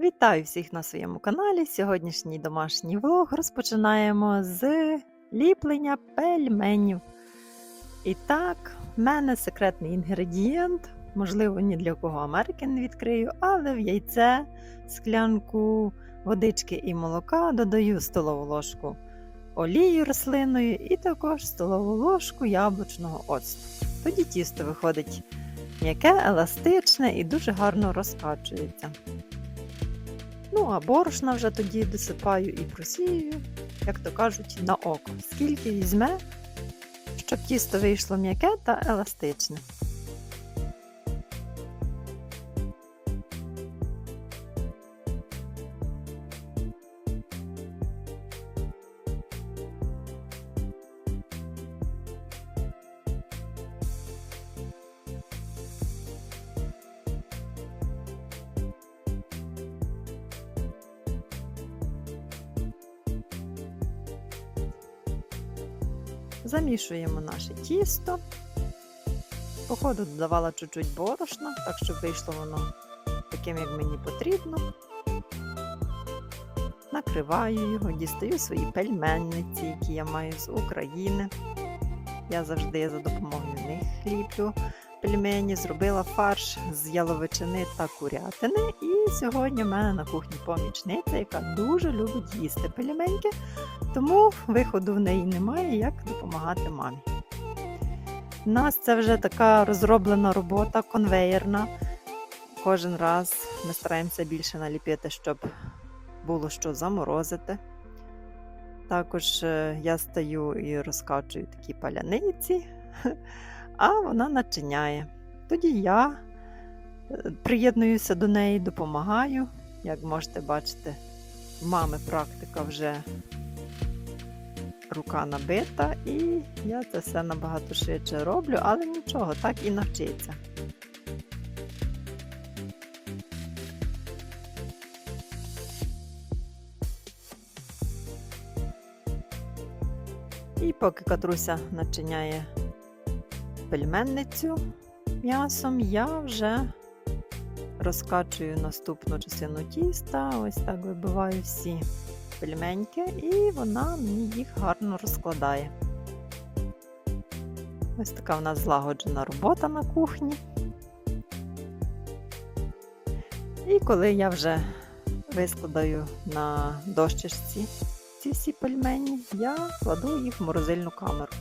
Вітаю всіх на своєму каналі. Сьогоднішній домашній влог розпочинаємо з ліплення пельменів. І так, в мене секретний інгредієнт. Можливо, ні для кого Америки не відкрию, але в яйце, склянку водички і молока додаю столову ложку олії рослинної і також столову ложку яблучного оцту. Тоді тісто виходить м'яке, еластичне і дуже гарно розкачується. Ну, а борошна вже тоді досипаю і просію, як то кажуть, на око. Скільки візьме, щоб тісто вийшло м'яке та еластичне. Замішуємо наше тісто. Походу додавала чуть-чуть борошна, так щоб вийшло воно таким, як мені потрібно. Накриваю його, дістаю свої пельменниці, які я маю з України. Я завжди за допомогою них ліплю пельмені, зробила фарш з яловичини та курятини. І сьогодні в мене на кухні помічниця, яка дуже любить їсти пельменьки, тому виходу в неї немає, як допомагати мамі. У нас це вже така розроблена робота, конвеєрна. Кожен раз ми стараємося більше наліпити, щоб було що заморозити. Також е, я стаю і розкачую такі паляниці, а вона начиняє. Тоді я е, приєднуюся до неї, допомагаю. Як можете бачити, в мами практика вже рука набита, і я це все набагато швидше роблю, але нічого, так і навчиться. І поки Катруся начиняє пельменницю м'ясом, я вже розкачую наступну частину тіста. Ось так вибиваю всі пельменьки, і вона мені їх гарно розкладає. Ось така в нас злагоджена робота на кухні. І коли я вже вискладаю на дощечці ці всі пельмені, я кладу їх в морозильну камеру.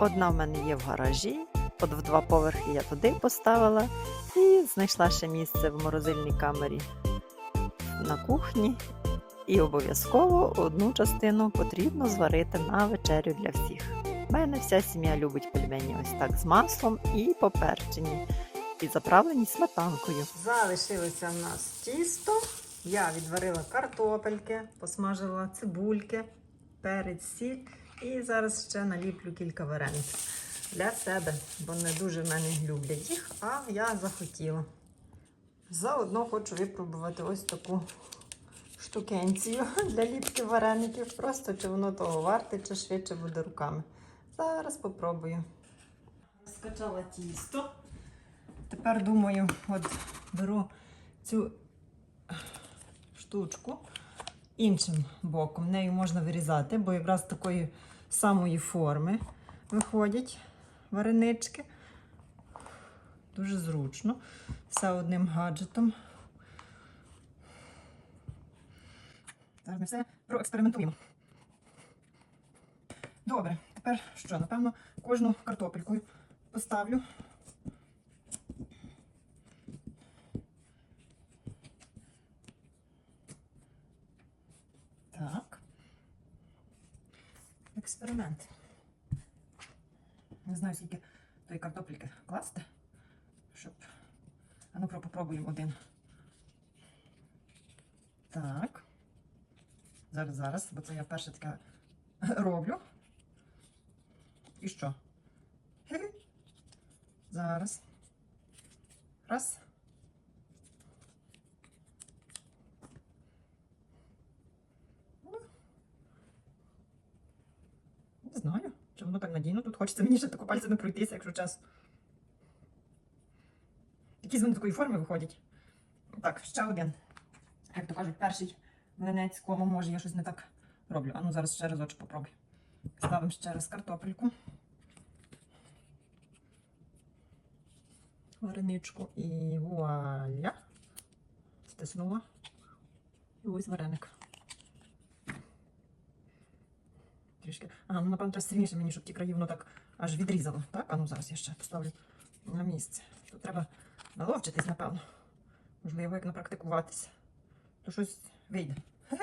Одна в мене є в гаражі, от в два поверхи я туди поставила і знайшла ще місце в морозильній камері на кухні. І обов'язково одну частину потрібно зварити на вечерю для всіх. У мене вся сім'я любить пельмені ось так з маслом і поперчені, і заправлені сметанкою. Залишилося в нас тісто. Я відварила картопельки, посмажила цибульки, перець, сіль. І зараз ще наліплю кілька вареників для себе, бо не дуже в мене люблять їх, а я захотіла. Заодно хочу випробувати ось таку штукенцію для ліпки вареників. Просто чи воно того варте, чи швидше буде руками. Зараз попробую. Скачала тісто. Тепер думаю, от беру цю штучку іншим боком. Нею можна вирізати, бо якраз такої самої форми виходять варенички. Дуже зручно. Все одним гаджетом. Зараз ми все проекспериментуємо. Добре, тепер що? Напевно, кожну картопельку поставлю. Так. Експеримент. Не знаю, скільки тої картопельки класти, щоб. А ну попробуємо один. Так. Зараз, зараз, бо це я вперше таке роблю. І що? Зараз. Раз. Не знаю, чи воно так надійно. Тут хочеться мені ще тако пальцями пройтися, якщо чесно. Якісь вони такої форми виходять. Так, ще один. Як то кажуть, перший млинець, кому може я щось не так роблю. А ну зараз ще разочок попробую. Ставимо ще раз картопельку. Вареничку і вуаля. Стиснула. І ось вареник. Трішки. А, ну напевно, треба сильніше мені, щоб ті краї воно так аж відрізало. Так? А ну зараз я ще поставлю на місце. Тут треба наловчитись, напевно. Можливо, як напрактикуватися. То щось вийде.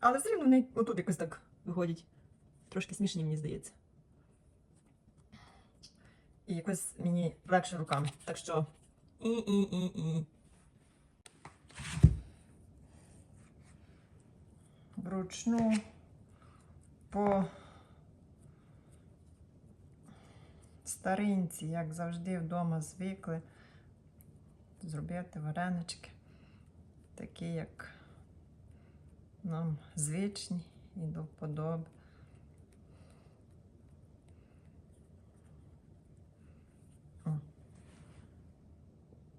Але все рівно вони отут якось так виходять. Трошки смішні, мені здається. І якось мені легше руками. Так що і-і-і-і. Вручну по старинці, як завжди, вдома звикли зробити варенички, такі, як нам звичні і до вподоби.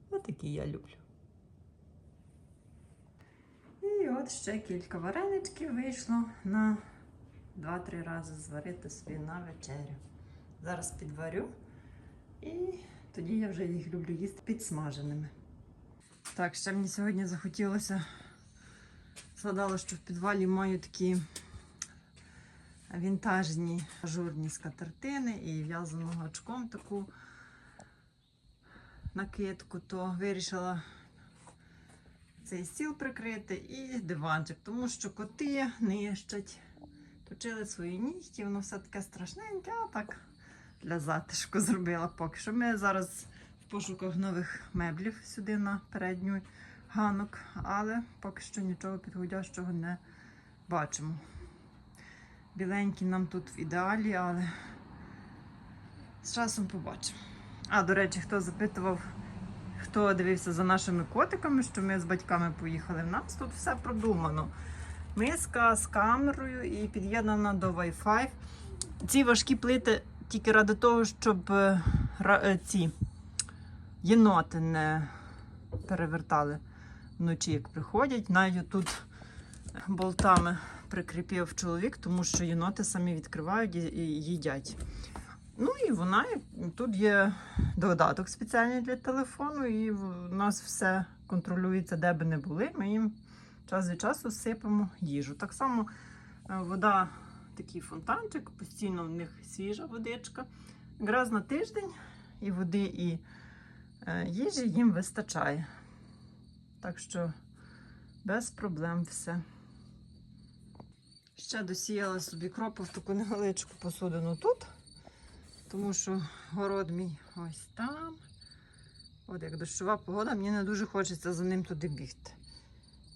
Отакі я люблю. І от ще кілька вареничків вийшло на 2-3 рази зварити собі на вечерю. Зараз підварю і тоді я вже їх люблю їсти підсмаженими. Так, ще мені сьогодні захотілося. Згадала, що в підвалі маю такі вінтажні ажурні скатертини і в'язану гачком таку накидку, то вирішила цей стіл прикрити і диванчик, тому що коти нищать, точили свої нігті, воно все таке страшненьке, а так для затишку зробила поки що. Ми зараз в пошуках нових меблів сюди на передню ганок, але поки що нічого підходящого не бачимо. Біленькі нам тут в ідеалі, але з часом побачимо. А, до речі, хто запитував, хто дивився за нашими котиками, що ми з батьками поїхали. В нас тут все продумано. Миска з камерою і під'єднана до Wi-Fi. Ці важкі плити тільки ради того, щоб е, е, ці єноти не перевертали вночі, як приходять. Навіть тут болтами прикріпив чоловік, тому що єноти самі відкривають і і їдять. Ну і вона тут є додаток спеціальний для телефону, і в нас все контролюється, де би не були. Ми їм час від часу сипемо їжу. Так само е, вода, такий фонтанчик, постійно в них свіжа водичка. Якраз на тиждень і води, і е, їжі їм вистачає. Так що без проблем все. Ще досіяла собі кропу в таку невеличку посудину тут, тому що город мій ось там. От як дощова погода, мені не дуже хочеться за ним туди бігти.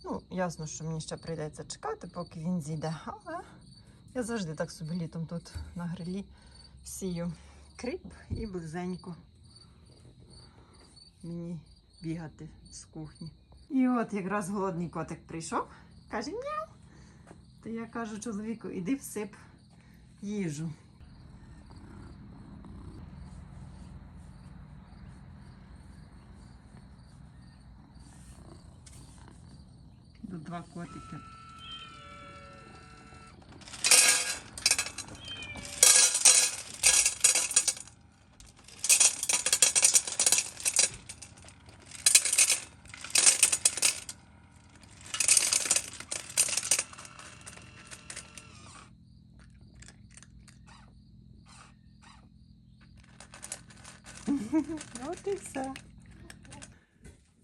Ну, ясно, що мені ще прийдеться чекати, поки він зійде. Але я завжди так собі літом тут на грилі сію кріп і близенько мені бігати з кухні. І от якраз голодний котик прийшов, каже мяу. То я кажу чоловіку, іди всип їжу. Тут два котики. От і все.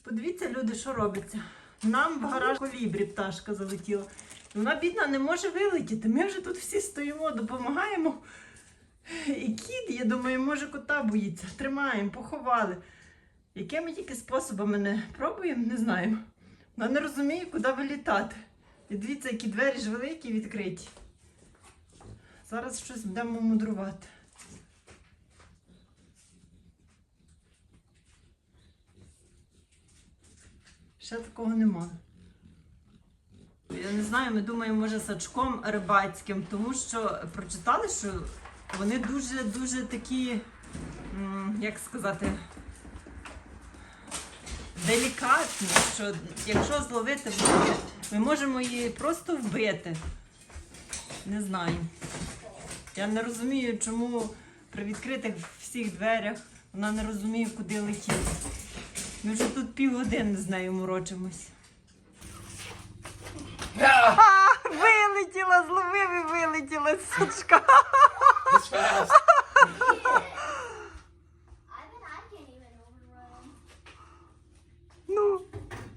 Подивіться, люди, що робиться. Нам в гараж колібрі пташка залетіла. Вона, бідна, не може вилетіти. Ми вже тут всі стоїмо, допомагаємо. І кіт, я думаю, може кота боїться. Тримаємо, поховали. Якими тільки способами не пробуємо, не знаємо. Вона не розуміє, куди вилітати. І дивіться, які двері ж великі відкриті. Зараз щось будемо мудрувати. Ще такого немає. я не знаю, ми думаємо, може, сачком рибацьким, тому що прочитали, що вони дуже-дуже такі, як сказати, делікатні, що якщо зловити вудку, ми можемо її просто вбити. Не знаю. Я не розумію, чому при відкритих всіх дверях вона не розуміє, куди летіти. Ми вже тут півгодини з нею морочимось. А, вилетіла, зловив і вилетіла з сачка. It's fast. I bet I can't even overrun. Ну,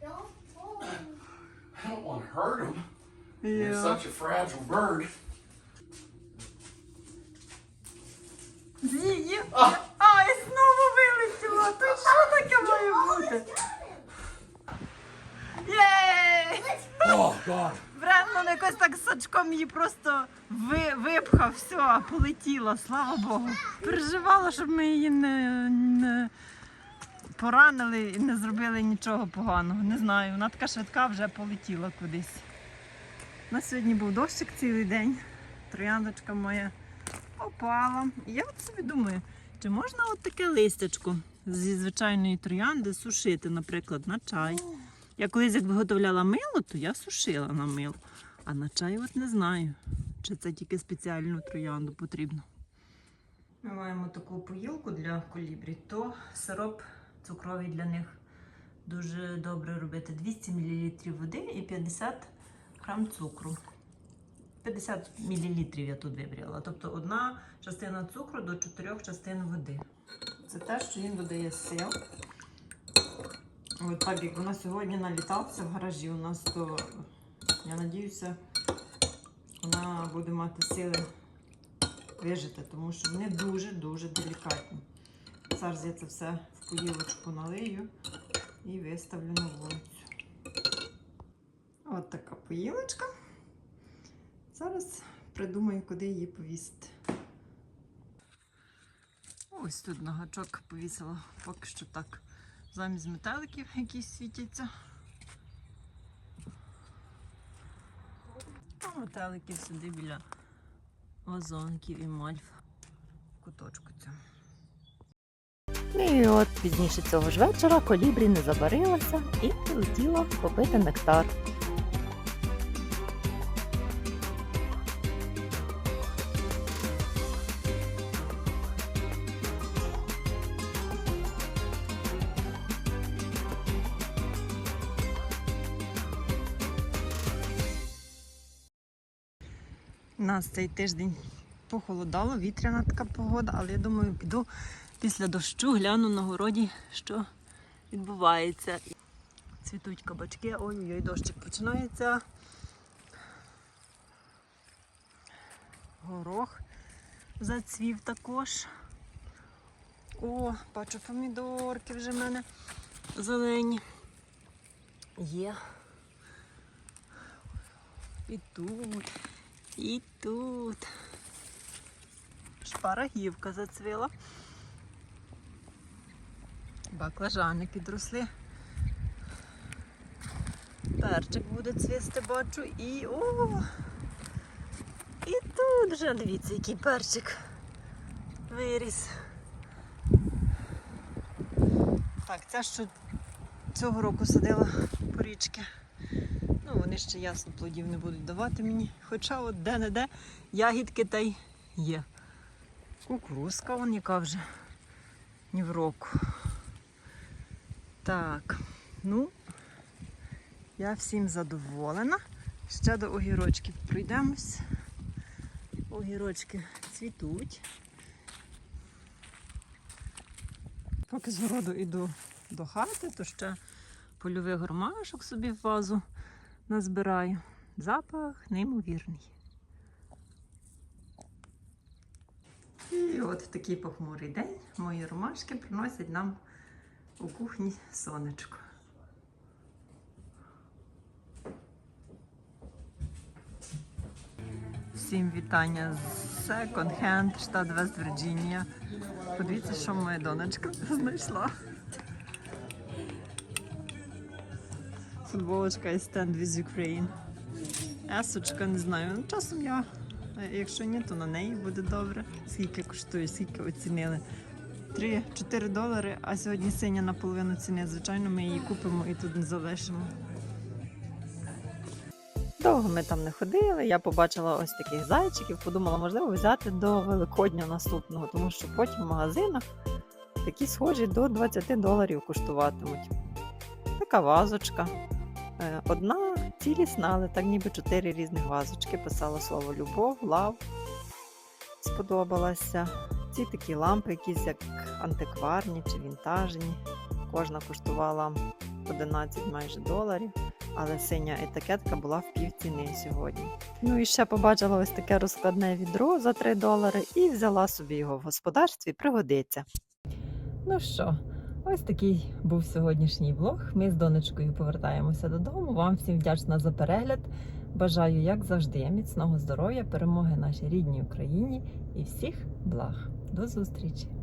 Don't pull him. I don't want to hurt him. He's я. such a fragile bird. Зі, А, а, і знову вилетіла. То що таке має бути? Єй! Oh God. Бреннон якось так з сачком її просто ви, випхав, все, полетіла, слава Богу. Переживала, щоб ми її не, не поранили і не зробили нічого поганого. Не знаю, вона така швидка вже полетіла кудись. У нас сьогодні був дощик цілий день. Трояндочка моя опала. І я от собі думаю, чи можна от таке листячко зі звичайної троянди сушити, наприклад, на чай. Я колись як виготовляла мило, то я сушила на мило. А на чай от не знаю, чи це тільки спеціальну троянду потрібно. Ми маємо таку поїлку для колібрі, то сироп цукровий для них дуже добре робити. 200 мл води і 50 грам цукру. 50 мл я тут вибрала. Тобто одна частина цукру до 4 частин води. Це те, що їм додає сил. От як вона сьогодні наліталася в гаражі у нас, то я надіюся, вона буде мати сили вижити, тому що вони дуже-дуже делікатні. Зараз я це все в поїлочку налию і виставлю на вулицю. От така поїлочка. Зараз придумаю, куди її повісити. Ось тут на гачок повісила поки що так замість метеликів, які світяться. А метелики сюди біля вазонків і мальв в куточку цьому. Ну і от пізніше цього ж вечора колібрі не забарилася і полетіла попити нектар. Нас цей тиждень похолодало, вітряна така погода, але я думаю, піду після дощу, гляну на городі, що відбувається. Цвітуть кабачки, ой-ой-ой, дощик починається. Горох зацвів також. О, бачу помідорки вже в мене зелені. Є. І тут. І тут. Шпарагівка зацвіла. Баклажани підросли. Перчик буде цвісти, бачу. І о! І тут вже дивіться, який перчик виріс. Так, це що цього року садила порічки. Ну, вони ще ясно плодів не будуть давати мені. Хоча от де-не-де ягідки та й є. Кукурузка вон яка вже ні в року. Так, ну, я всім задоволена. Ще до огірочків пройдемось. Огірочки цвітуть. Поки з городу йду до хати, то ще польових громашок собі в вазу назбираю. Запах неймовірний. І от в такий похмурий день мої ромашки приносять нам у кухні сонечко. Всім вітання з Second Hand, штат Вест Вірджинія. Подивіться, що моя донечка знайшла. Футболочка із Stand with Ukraine. Есочка, не знаю. Ну, Часом я, якщо ні, то на неї буде добре. Скільки коштує, скільки оцінили. 3-4 долари, а сьогодні синя наполовину ціни. Звичайно, ми її купимо і тут не залишимо. Довго ми там не ходили. Я побачила ось таких зайчиків, подумала, можливо, взяти до Великодня наступного, тому що потім в магазинах такі схожі до 20 доларів коштуватимуть. Така вазочка. Е, Одна цілісна, але так ніби чотири різних вазочки. Писала слово любов, лав. Сподобалася. Ці такі лампи, якісь як антикварні чи вінтажні. Кожна коштувала 11 майже доларів але синя етикетка була в півціни сьогодні. Ну і ще побачила ось таке розкладне відро за 3 долари і взяла собі його в господарстві, пригодиться. Ну що, ось такий був сьогоднішній влог. Ми з донечкою повертаємося додому. Вам всім вдячна за перегляд. Бажаю, як завжди, міцного здоров'я, перемоги нашій рідній Україні і всіх благ. До зустрічі!